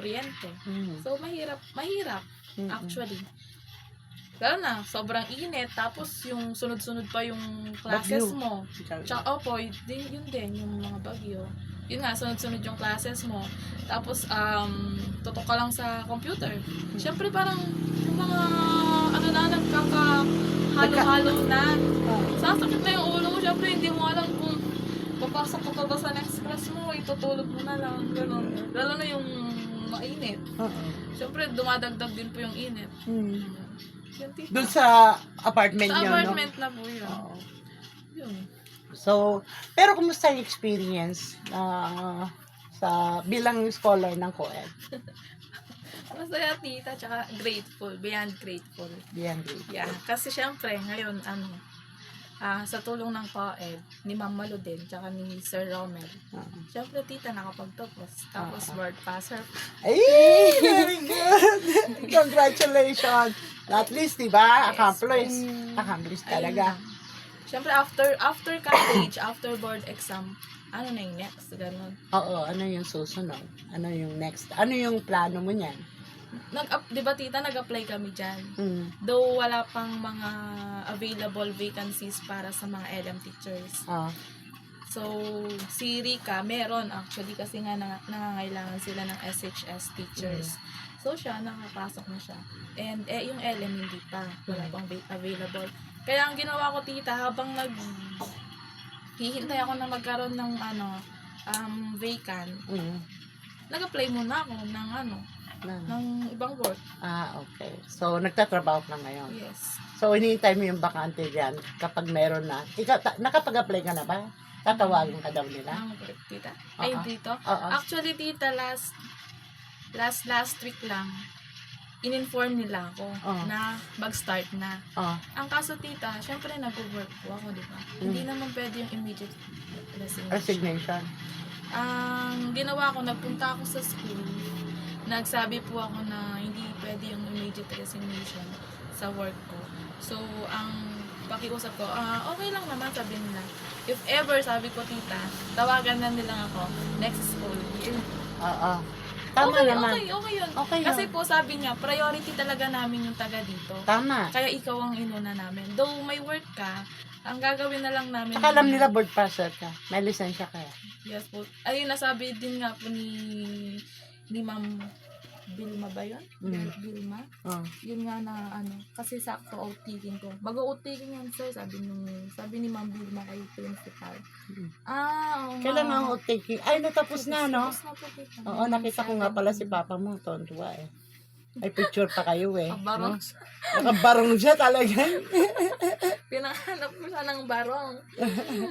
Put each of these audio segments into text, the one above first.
kuryente. Mm. So, mahirap, mahirap, Mm-mm. actually. Lalo na, sobrang init, tapos yung sunod-sunod pa yung classes Bagyo. mo. Tsaka, opo, yun, yun din, yung mga bagyo. Yun nga, sunod-sunod yung classes mo. Tapos, um, tutok ka lang sa computer. Siyempre, parang, yung mga, ano na, nagkaka-halo-halo na. Sasakit na yung ulo mo. Siyempre, hindi mo alam kung papasok ka pa ba sa next class mo, itutulog mo na lang, gano'n. Lalo na yung mainit. Oo. Siyempre, dumadagdag din po yung init. Mm. Tita. Doon sa apartment Sa niyo, no? apartment na po yun. Oo. Yun. So, pero kumusta yung experience na sa bilang scholar ng COED? Masaya tita, tsaka grateful, beyond grateful. Diyan, grade. Yeah, kasi syempre, ngayon, ano, ah sa tulong ng PAED, ni Ma'am Malu din, tsaka ni Sir Romel, Oo. syempre tita, nakapagtapos. Tapos Ah. word passer. Ay, very good. Congratulations. At least, di ba? Yes. Accomplished. Mm. Accomplished talaga. lang. Syempre, after, after college, after board exam, ano na yung next? Ganon. Oo, ano yung susunod? Ano yung next? Ano yung plano mo niyan? Nag, di ba tita, nag-apply kami dyan. Mm. Though wala pang mga available vacancies para sa mga LM teachers. Ah, So, si Rika, meron actually kasi nga nang, nangangailangan sila ng SHS teachers. So, siya, nakapasok na siya. And eh, yung LM hindi pa. Wala pang va- available. Kaya ang ginawa ko, tita, habang nag hihintay ako na magkaroon ng ano, um, vacant, mm. nag-apply muna ako ng ano, Na- ng ibang work. Ah, okay. So, nagtatrabaho ka ngayon. Yes. So, hinihintay mo yung bakante dyan kapag meron na. Ikaw, ta- nakapag-apply ka na ba? Tatawagan ka daw nila? Ang work, tita. Ay, Oo. dito. Oo. Actually, tita, last last last week lang, in-inform nila ako Oo. na mag-start na. Oh. Ang kaso, tita, syempre nag-work po ako, di ba? Hindi naman pwede yung immediate resignation. Resignation. Ang ginawa ko, nagpunta ako sa school, nagsabi po ako na hindi pwede yung immediate resignation sa work ko. So, ang pakiusap ko, ah, okay lang naman, sabi nila. If ever, sabi ko, tita, tawagan na nila ako next school year. Oo. Tama okay, naman. Okay, okay yun. Okay yun. Kasi po sabi niya, priority talaga namin yung taga dito. Tama. Kaya ikaw ang inuna namin. Though may work ka, ang gagawin na lang namin. Tsaka alam nila board passer ka. May lisensya ka. Yes po. Ayun, nasabi din nga po ni ni Ma'am Bilma ba yun? Mm. Bilma? Oh. Yun nga na ano, kasi sakto outtaking ko. Bago outtaking yan sir, sabi nung, sabi ni Ma'am Bilma kay principal. Mm. Ah, oo nga. Kailan nga ako taking? Ay, natapos na, no? Tapos na po kita. Oo, nakita ko nga pala si Papa mo. Tontuwa eh. May picture pa kayo eh. Kabarong. No? Nakabarong siya talaga. Pinahanap ko siya ng barong.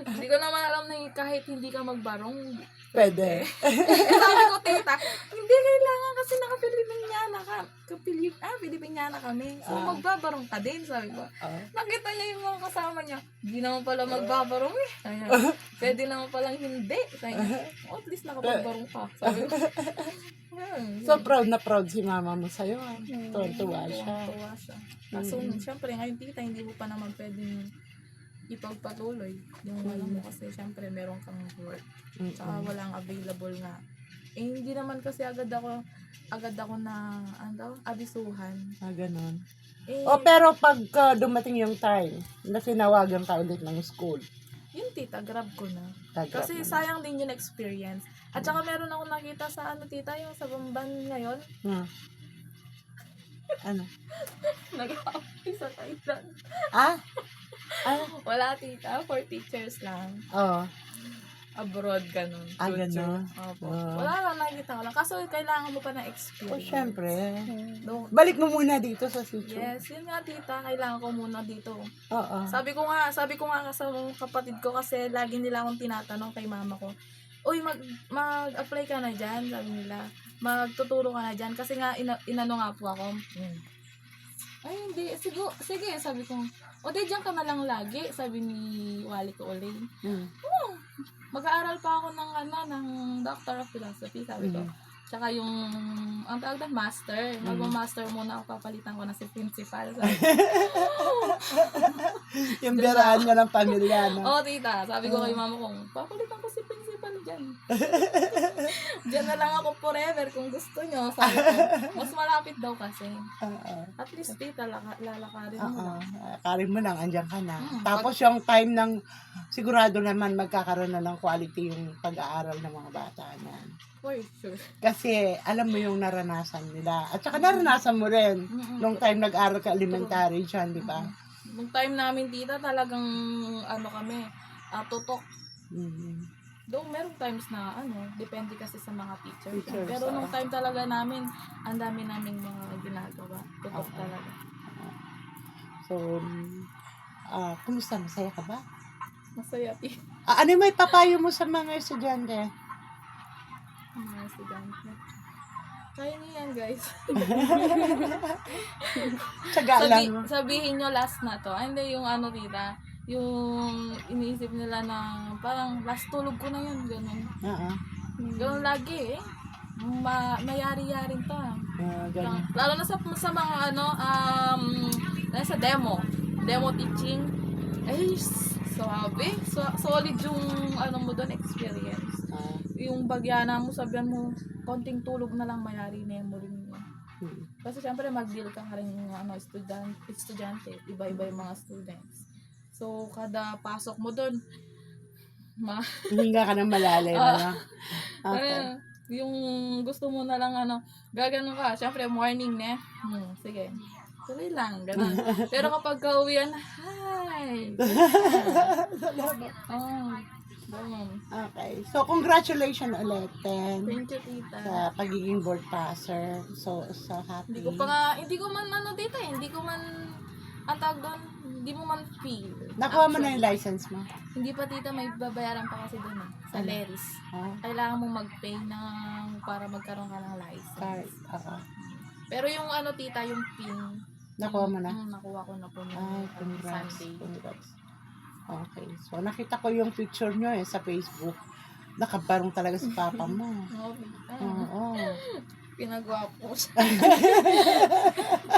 Hindi ko naman alam na kahit hindi ka magbarong. Pwede. Eh, sabi ko, tita, hindi kailangan kasi naka-Pilipinyana ka. Kapilip, ah, Pilipinyana kami. So, Ah. magbabarong ka din, sabi ko. Oo. Nakita niya yung mga kasama niya. Hindi naman pala magbabarong eh. Niya, pwede naman palang hindi. Sabi niya, oh, at least nakapagbarong ka. Sabi ko. So proud na proud si mama mo sa'yo. ah. Tontuwa siya. Tuwa siya. Kaso, syempre, ngayon tita, hindi mo pa naman pwedeng ipagpatuloy. Yung ano mo kasi, syempre, meron kang work. Tsaka Mm-mm. walang available nga. Eh, hindi naman kasi agad ako, agad ako na, ano, abisuhan. Ah, ganun. Eh, O pero pag dumating yung time na sinawagan ka ulit ng school, yun tita, grab ko na. tagrap Kasi mo na. sayang din yung experience. At saka meron ako nakita sa ano tita, yung sa Bamban ngayon, Hmm. Ano? nag-apply sa Thailand. Ah? Ah? Wala tita, for teachers lang. Oo. Abroad, ganun. Ah, ganun. Opo. Ah. Wala lang, nakita ko lang. Kaso kailangan mo pa ng experience. syempre. No. Balik mo muna dito sa sitio. Yes, yun nga tita, kailangan ko muna dito. Oo. Sabi ko nga, sabi ko nga sa kapatid ko kasi lagi nila akong tinatanong kay mama ko. Uy, mag, mag-apply ka na dyan, sabi nila. Magtuturo ka na dyan. Kasi nga, ina, inano nga po ako. Ay, hindi. Sige, sige, sabi ko. O, di, dyan ka na lang lagi, sabi ni Wally ko ulit. Hmm. Mag-aaral pa ako ng, ano, ng Doctor of Philosophy, sabi ko. Mhm. Tsaka yung, ang tawag na master. Mm. Mag-master muna ako, papalitan ko na si principal. Sabi, Yung biraan niya ng pamilya, no? Oo, tita. Sabi ko kay mama kong, papalitan ko si principal dyan. dyan na lang ako forever kung gusto nyo. Sabi ko, mas malapit daw kasi. Oo. At least, tita, laka, lalakarin mo Oo. lang. Karin mo lang, andyan ka na. Mm, Tapos yung time ng, sigurado naman magkakaroon na ng quality yung pag-aaral ng mga bata na. For sure. Kasi alam mo yung naranasan nila. At saka naranasan mo rin Mm-mm. nung time nag-aral ka elementary dyan, di ba? Nung time namin, tita, talagang, ano kami, ah, tutok. Mm. Though merong times na ano, depende kasi sa mga teachers. Teachers, Pero nung ah. time talaga namin, ang dami naming mga ginagawa. Tutok Okay. talaga. So, ah, kumusta? Masaya ka ba? Masaya tita. Ah, ano yung may papayo mo sa mga estudyante? Ang mga estudyante. Kaya niyo yan, guys. Tsaga Sabi, lang. sabihin nyo last na to. Ah, Hindi yung ano, tita. Yung iniisip nila na parang last tulog ko na yun. Ganun. Oo. Ganun lagi eh. Ma mayari-yarin to. ah. Ah, ganun. Lalo na sa, sa mga ano, um, nasa demo. Demo teaching. Ay, sabi. So, solid yung ano mo doon, experience. Ah, Yung bagyana mo, sabihan mo, konting tulog na lang mayari na yung rin mo. hmm. Kasi syempre mag-deal ka ka rin yung ano, student, estudyante. Iba-iba yung mga students. So, kada pasok mo doon, ma Hihinga ka ng malalim, Ah. ano? Okay. Yung gusto mo na lang ano, gagano ka. Siyempre, morning na. Hmm, sige. Tuloy lang, ganun. Pero kapag kauwian, hi! Oh, ganun. Okay. So, congratulations ulit, Ten, Thank you, tita. sa pagiging board passer. So, so happy. Hindi ko pa nga, hindi ko man ano dito eh, hindi ko man, ang tawag doon, hindi mo man feel. Nakuha mo na yung license mo? Hindi pa tita, may babayaran pa kasi doon eh, sa Ano? Leris. Oh, Kailangan mo mag-pay ng, para magkaroon ka ng license. Oo. Pero yung ano tita, yung PIN, Nakuha mo na? Mm, nakuha ko na po Ay, nung congrats. Sunday. Congrats. Okay. So, nakita ko yung picture nyo eh sa Facebook. Nakabarong talaga si papa mo. Oo. Oo. Pinagwapo siya.